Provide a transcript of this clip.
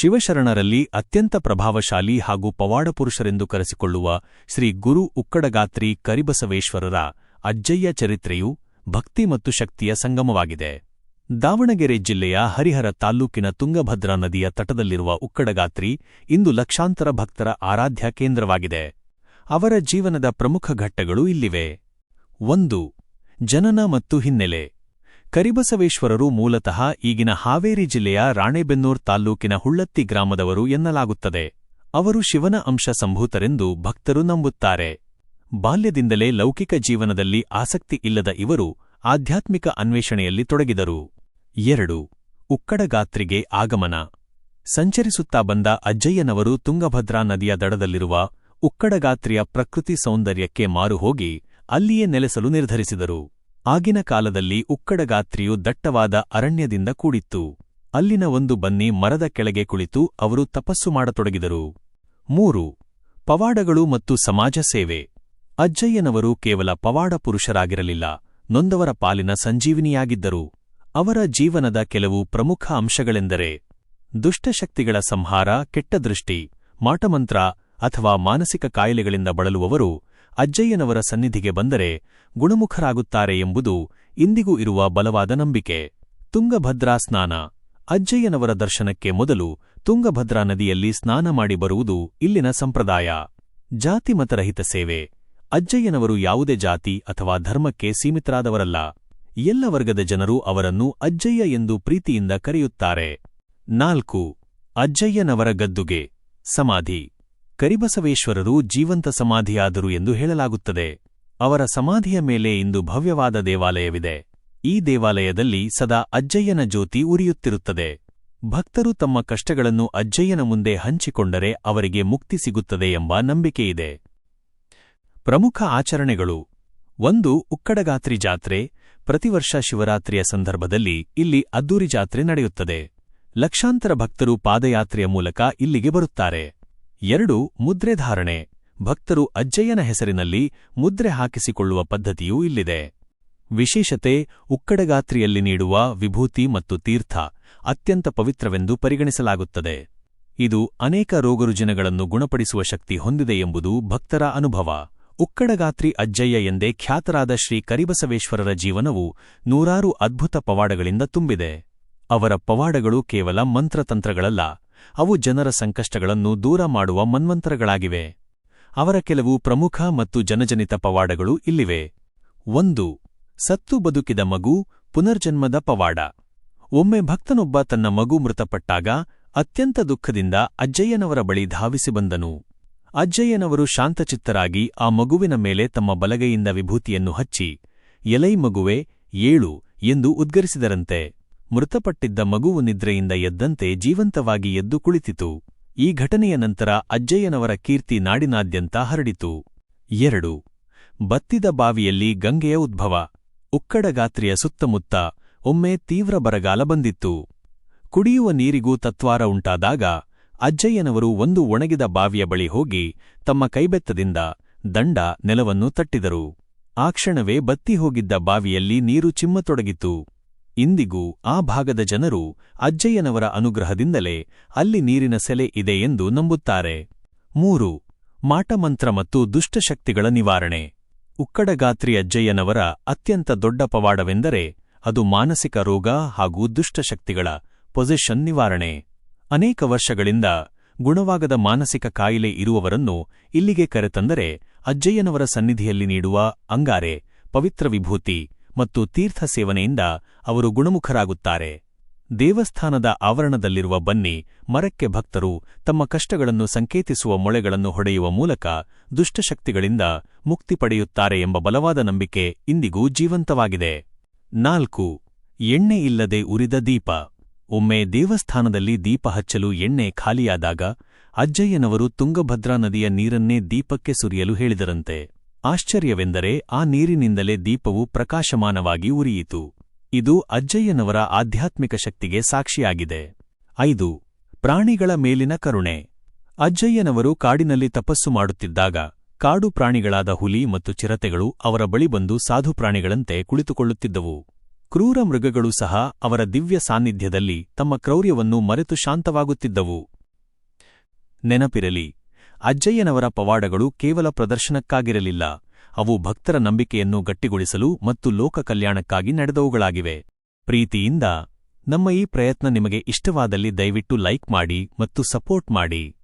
ಶಿವಶರಣರಲ್ಲಿ ಅತ್ಯಂತ ಪ್ರಭಾವಶಾಲಿ ಹಾಗೂ ಪವಾಡಪುರುಷರೆಂದು ಕರೆಸಿಕೊಳ್ಳುವ ಶ್ರೀ ಗುರು ಉಕ್ಕಡಗಾತ್ರಿ ಕರಿಬಸವೇಶ್ವರರ ಅಜ್ಜಯ್ಯ ಚರಿತ್ರೆಯು ಭಕ್ತಿ ಮತ್ತು ಶಕ್ತಿಯ ಸಂಗಮವಾಗಿದೆ. ದಾವಣಗೆರೆ ಜಿಲ್ಲೆಯ ಹರಿಹರ ತಾಲ್ಲೂಕಿನ ತುಂಗಭದ್ರಾ ನದಿಯ ತಟದಲ್ಲಿರುವ ಉಕ್ಕಡಗಾತ್ರಿ ಇಂದು ಲಕ್ಷಾಂತರ ಭಕ್ತರ ಆರಾಧ್ಯ ಕೇಂದ್ರವಾಗಿದೆ. ಅವರ ಜೀವನದ ಪ್ರಮುಖ ಘಟ್ಟಗಳು ಇಲ್ಲಿವೆ. ಒಂದು, ಜನನ ಮತ್ತು ಹಿನ್ನೆಲೆ. ಕರಿಬಸವೇಶ್ವರರು ಮೂಲತಃ ಈಗಿನ ಹಾವೇರಿ ಜಿಲ್ಲೆಯ ರಾಣೆಬೆನ್ನೂರ್ ತಾಲ್ಲೂಕಿನ ಹುಳ್ಳತ್ತಿ ಗ್ರಾಮದವರು ಎನ್ನಲಾಗುತ್ತದೆ. ಅವರು ಶಿವನ ಅಂಶ ಸಂಭೂತರೆಂದು ಭಕ್ತರು ನಂಬುತ್ತಾರೆ. ಬಾಲ್ಯದಿಂದಲೇ ಲೌಕಿಕ ಜೀವನದಲ್ಲಿ ಆಸಕ್ತಿ ಇಲ್ಲದ ಇವರು ಆಧ್ಯಾತ್ಮಿಕ ಅನ್ವೇಷಣೆಯಲ್ಲಿ ತೊಡಗಿದರು. ಎರಡು. ಉಕ್ಕಡಗಾತ್ರಿಗೆ ಆಗಮನ. ಸಂಚರಿಸುತ್ತಾ ಬಂದ ಅಜ್ಜಯ್ಯನವರು ತುಂಗಭದ್ರಾ ನದಿಯ ದಡದಲ್ಲಿರುವ ಉಕ್ಕಡಗಾತ್ರಿಯ ಪ್ರಕೃತಿ ಸೌಂದರ್ಯಕ್ಕೆ ಮಾರುಹೋಗಿ ಅಲ್ಲಿಯೇ ನೆಲೆಸಲು ನಿರ್ಧರಿಸಿದರು. ಆಗಿನ ಕಾಲದಲ್ಲಿ ಉಕ್ಕಡಗಾತ್ರಿಯು ದಟ್ಟವಾದ ಅರಣ್ಯದಿಂದ ಕೂಡಿತ್ತು. ಅಲ್ಲಿನ ಒಂದು ಬನ್ನಿ ಮರದ ಕೆಳಗೆ ಕುಳಿತು ಅವರು ತಪಸ್ಸು ಮಾಡತೊಡಗಿದರು. ಮೂರು, ಪವಾಡಗಳು ಮತ್ತು ಸಮಾಜ ಸೇವೆ. ಅಜ್ಜಯ್ಯನವರು ಕೇವಲ ಪವಾಡ ಪುರುಷರಾಗಿರಲಿಲ್ಲ, ನೊಂದವರ ಪಾಲಿನ ಸಂಜೀವಿನಿಯಾಗಿದ್ದರು. ಅವರ ಜೀವನದ ಕೆಲವು ಪ್ರಮುಖ ಅಂಶಗಳೆಂದರೆ, ದುಷ್ಟಶಕ್ತಿಗಳ ಸಂಹಾರ, ಕೆಟ್ಟ ದೃಷ್ಟಿ, ಮಾಟಮಂತ್ರ ಅಥವಾ ಮಾನಸಿಕ ಕಾಯಿಲೆಗಳಿಂದ ಬಳಲುವವರು ಅಜ್ಜಯ್ಯನವರ ಸನ್ನಿಧಿಗೆ ಬಂದರೆ ಗುಣಮುಖರಾಗುತ್ತಾರೆ ಎಂಬುದು ಇಂದಿಗೂ ಇರುವ ಬಲವಾದ ನಂಬಿಕೆ. ತುಂಗಭದ್ರಾ ಸ್ನಾನ. ಅಜ್ಜಯ್ಯನವರ ದರ್ಶನಕ್ಕೆ ಮೊದಲು ತುಂಗಭದ್ರಾ ನದಿಯಲ್ಲಿ ಸ್ನಾನ ಮಾಡಿ ಬರುವುದು ಇಲ್ಲಿನ ಸಂಪ್ರದಾಯ. ಜಾತಿಮತರಹಿತ ಸೇವೆ. ಅಜ್ಜಯ್ಯನವರು ಯಾವುದೇ ಜಾತಿ ಅಥವಾ ಧರ್ಮಕ್ಕೆ ಸೀಮಿತರಾದವರಲ್ಲ. ಎಲ್ಲ ವರ್ಗದ ಜನರು ಅವರನ್ನು ಅಜ್ಜಯ್ಯ ಎಂದು ಪ್ರೀತಿಯಿಂದ ಕರೆಯುತ್ತಾರೆ. ನಾಲ್ಕು. ಅಜ್ಜಯ್ಯನವರ ಗದ್ದುಗೆ. ಸಮಾಧಿ. ಕರಿಬಸವೇಶ್ವರರು ಜೀವಂತ ಸಮಾಧಿಯಾದರು ಎಂದು ಹೇಳಲಾಗುತ್ತದೆ. ಅವರ ಸಮಾಧಿಯ ಮೇಲೆ ಇಂದು ಭವ್ಯವಾದ ದೇವಾಲಯವಿದೆ. ಈ ದೇವಾಲಯದಲ್ಲಿ ಸದಾ ಅಜ್ಜಯ್ಯನ ಜ್ಯೋತಿ ಉರಿಯುತ್ತಿರುತ್ತದೆ. ಭಕ್ತರು ತಮ್ಮ ಕಷ್ಟಗಳನ್ನು ಅಜ್ಜಯ್ಯನ ಮುಂದೆ ಹಂಚಿಕೊಂಡರೆ ಅವರಿಗೆ ಮುಕ್ತಿ ಸಿಗುತ್ತದೆ ಎಂಬ ನಂಬಿಕೆಯಿದೆ ಪ್ರಮುಖ ಆಚರಣೆಗಳು. ಒಂದು, ಉಕ್ಕಡಗಾತ್ರಿ ಜಾತ್ರೆ. ಪ್ರತಿವರ್ಷ ಶಿವರಾತ್ರಿಯ ಸಂದರ್ಭದಲ್ಲಿ ಇಲ್ಲಿ ಅದ್ದೂರಿ ಜಾತ್ರೆ ನಡೆಯುತ್ತದೆ. ಲಕ್ಷಾಂತರ ಭಕ್ತರು ಪಾದಯಾತ್ರೆಯ ಮೂಲಕ ಇಲ್ಲಿಗೆ ಬರುತ್ತಾರೆ. ಎರಡು ಮುದ್ರೆ ಧಾರಣೆ. ಭಕ್ತರು ಅಜ್ಜಯ್ಯನ ಹೆಸರಿನಲ್ಲಿ ಮುದ್ರೆ ಹಾಕಿಸಿಕೊಳ್ಳುವ ಪದ್ಧತಿಯೂ ಇಲ್ಲಿದೆ. ವಿಶೇಷತೆ, ಉಕ್ಕಡಗಾತ್ರಿಯಲ್ಲಿ ನೀಡುವ ವಿಭೂತಿ ಮತ್ತು ತೀರ್ಥ ಅತ್ಯಂತ ಪವಿತ್ರವೆಂದು ಪರಿಗಣಿಸಲಾಗುತ್ತದೆ. ಇದು ಅನೇಕ ರೋಗರುಜಿನಗಳನ್ನು ಗುಣಪಡಿಸುವ ಶಕ್ತಿ ಹೊಂದಿದೆ ಎಂಬುದು ಭಕ್ತರ ಅನುಭವ. ಉಕ್ಕಡಗಾತ್ರಿ ಅಜ್ಜಯ್ಯ ಎಂದೇ ಖ್ಯಾತರಾದ ಶ್ರೀ ಕರಿಬಸವೇಶ್ವರರ ಜೀವನವು ನೂರಾರು ಅದ್ಭುತ ಪವಾಡಗಳಿಂದ ತುಂಬಿದೆ. ಅವರ ಪವಾಡಗಳು ಕೇವಲ ಮಂತ್ರತಂತ್ರಗಳಲ್ಲ ಅವು ಜನರ ಸಂಕಷ್ಟಗಳನ್ನು ದೂರ ಮಾಡುವ ಮನ್ವಂತರಗಳಾಗಿವೆ. ಅವರ ಕೆಲವು ಪ್ರಮುಖ ಮತ್ತು ಜನಜನಿತ ಪವಾಡಗಳು ಇಲ್ಲಿವೆ. ಒಂದು, ಸತ್ತು ಬದುಕಿದ ಮಗು ಪುನರ್ಜನ್ಮದ ಪವಾಡ. ಒಮ್ಮೆ ಭಕ್ತನೊಬ್ಬ ತನ್ನ ಮಗು ಮೃತಪಟ್ಟಾಗ ಅತ್ಯಂತ ದುಃಖದಿಂದ ಅಜ್ಜಯ್ಯನವರ ಬಳಿ ಧಾವಿಸಿ ಬಂದನು. ಅಜ್ಜಯ್ಯನವರು ಶಾಂತಚಿತ್ತರಾಗಿ ಆ ಮಗುವಿನ ಮೇಲೆ ತಮ್ಮ ಬಲಗೈಯಿಂದ ವಿಭೂತಿಯನ್ನು ಹಚ್ಚಿ, ಎಲೈ ಮಗುವೆ, ಏಳು ಎಂದು ಉದ್ಗರಿಸಿದರಂತೆ. ಮೃತಪಟ್ಟಿದ್ದ ಮಗುವು ನಿದ್ರೆಯಿಂದ ಎದ್ದಂತೆ ಜೀವಂತವಾಗಿ ಎದ್ದು ಕುಳಿತಿತು. ಈ ಘಟನೆಯ ನಂತರ ಅಜ್ಜಯ್ಯನವರ ಕೀರ್ತಿ ನಾಡಿನಾದ್ಯಂತ ಹರಡಿತು. ಎರಡು. ಬತ್ತಿದ ಬಾವಿಯಲ್ಲಿ ಗಂಗೆಯ ಉದ್ಭವ. ಉಕ್ಕಡಗಾತ್ರಿಯ ಸುತ್ತಮುತ್ತ ಒಮ್ಮೆ ತೀವ್ರ ಬರಗಾಲ ಬಂದಿತ್ತು. ಕುಡಿಯುವ ನೀರಿಗೂ ತತ್ವಾರ ಉಂಟಾದಾಗ ಅಜ್ಜಯ್ಯನವರು ಒಂದು ಒಣಗಿದ ಬಾವಿಯ ಬಳಿ ಹೋಗಿ ತಮ್ಮ ಕೈಬೆತ್ತದಿಂದ ದಂಡ ನೆಲವನ್ನು ತಟ್ಟಿದರು. ಆ ಕ್ಷಣವೇ ಬತ್ತಿ ಹೋಗಿದ್ದ ಬಾವಿಯಲ್ಲಿ ನೀರು ಚಿಮ್ಮತೊಡಗಿತು. ಇಂದಿಗೂ ಆ ಭಾಗದ ಜನರು ಅಜ್ಜಯ್ಯನವರ ಅನುಗ್ರಹದಿಂದಲೇ ಅಲ್ಲಿ ನೀರಿನ ಸೆಲೆ ಇದೆ ಎಂದು ನಂಬುತ್ತಾರೆ. ಮೂರು ಮಾಟಮಂತ್ರ ಮತ್ತು ದುಷ್ಟಶಕ್ತಿಗಳ ನಿವಾರಣೆ. ಉಕ್ಕಡಗಾತ್ರಿ ಅಜ್ಜಯ್ಯನವರ ಅತ್ಯಂತ ದೊಡ್ಡ ಪವಾಡವೆಂದರೆ ಅದು ಮಾನಸಿಕ ರೋಗ ಹಾಗೂ ದುಷ್ಟಶಕ್ತಿಗಳ ಪೊಸಿಷನ್ ನಿವಾರಣೆ. ಅನೇಕ ವರ್ಷಗಳಿಂದ ಗುಣವಾಗದ ಮಾನಸಿಕ ಕಾಯಿಲೆ ಇರುವವರನ್ನು ಇಲ್ಲಿಗೆ ಕರೆತಂದರೆ ಅಜ್ಜಯ್ಯನವರ ಸನ್ನಿಧಿಯಲ್ಲಿ ನೀಡುವ ಅಂಗಾರೆ ಪವಿತ್ರ ವಿಭೂತಿ. ಮತ್ತು ತೀರ್ಥ ಸೇವನೆಯಿಂದ ಅವರು ಗುಣಮುಖರಾಗುತ್ತಾರೆ. ದೇವಸ್ಥಾನದ ಆವರಣದಲ್ಲಿರುವ ಬನ್ನಿ ಮರಕ್ಕೆ ಭಕ್ತರು ತಮ್ಮ ಕಷ್ಟಗಳನ್ನು ಸಂಕೇತಿಸುವ ಮೊಳೆಗಳನ್ನು ಹೊಡೆಯುವ ಮೂಲಕ ದುಷ್ಟಶಕ್ತಿಗಳಿಂದ ಮುಕ್ತಿ ಪಡೆಯುತ್ತಾರೆ ಎಂಬ ಬಲವಾದ ನಂಬಿಕೆ ಇಂದಿಗೂ ಜೀವಂತವಾಗಿದೆ. ನಾಲ್ಕು, ಎಣ್ಣೆ ಇಲ್ಲದೆ ಉರಿದ ದೀಪ. ಒಮ್ಮೆ ದೇವಸ್ಥಾನದಲ್ಲಿ ದೀಪ ಹಚ್ಚಲು ಎಣ್ಣೆ ಖಾಲಿಯಾದಾಗ ಅಜ್ಜಯ್ಯನವರು ತುಂಗಭದ್ರಾ ನದಿಯ ನೀರನ್ನೇ ದೀಪಕ್ಕೆ ಸುರಿಯಲು ಹೇಳಿದರಂತೆ. ಆಶ್ಚರ್ಯವೆಂದರೆ ಆ ನೀರಿನಿಂದಲೇ ದೀಪವು ಪ್ರಕಾಶಮಾನವಾಗಿ ಉರಿಯಿತು. ಇದು ಅಜ್ಜಯ್ಯನವರ ಆಧ್ಯಾತ್ಮಿಕ ಶಕ್ತಿಗೆ ಸಾಕ್ಷಿಯಾಗಿದೆ. ಐದು, ಪ್ರಾಣಿಗಳ ಮೇಲಿನ ಕರುಣೆ. ಅಜ್ಜಯ್ಯನವರು ಕಾಡಿನಲ್ಲಿ ತಪಸ್ಸು ಮಾಡುತ್ತಿದ್ದಾಗ, ಕಾಡು ಪ್ರಾಣಿಗಳಾದ ಹುಲಿ ಮತ್ತು ಚಿರತೆಗಳು ಅವರ ಬಳಿ ಬಂದು ಸಾಧು ಪ್ರಾಣಿಗಳಂತೆ ಕುಳಿತುಕೊಳ್ಳುತ್ತಿದ್ದವು. ಕ್ರೂರ ಮೃಗಗಳು ಸಹ ಅವರ ದಿವ್ಯ ಸಾನ್ನಿಧ್ಯದಲ್ಲಿ ತಮ್ಮ ಕ್ರೌರ್ಯವನ್ನು ಮರೆತು ಶಾಂತವಾಗುತ್ತಿದ್ದವು. ನೆನಪಿರಲಿ ಅಜ್ಜಯ್ಯನವರ ಪವಾಡಗಳು ಕೇವಲ ಪ್ರದರ್ಶನಕ್ಕಾಗಿರಲಿಲ್ಲ. ಅವು ಭಕ್ತರ ನಂಬಿಕೆಯನ್ನು ಗಟ್ಟಿಗೊಳಿಸಲು ಮತ್ತು ಲೋಕ ಕಲ್ಯಾಣಕ್ಕಾಗಿ ನಡೆದವುಗಳಾಗಿವೆ. ಪ್ರೀತಿಯಿಂದ ನಮ್ಮ ಈ ಪ್ರಯತ್ನ ನಿಮಗೆ ಇಷ್ಟವಾದಲ್ಲಿ ದಯವಿಟ್ಟು ಲೈಕ್ ಮಾಡಿ ಮತ್ತು ಸಪೋರ್ಟ್ ಮಾಡಿ.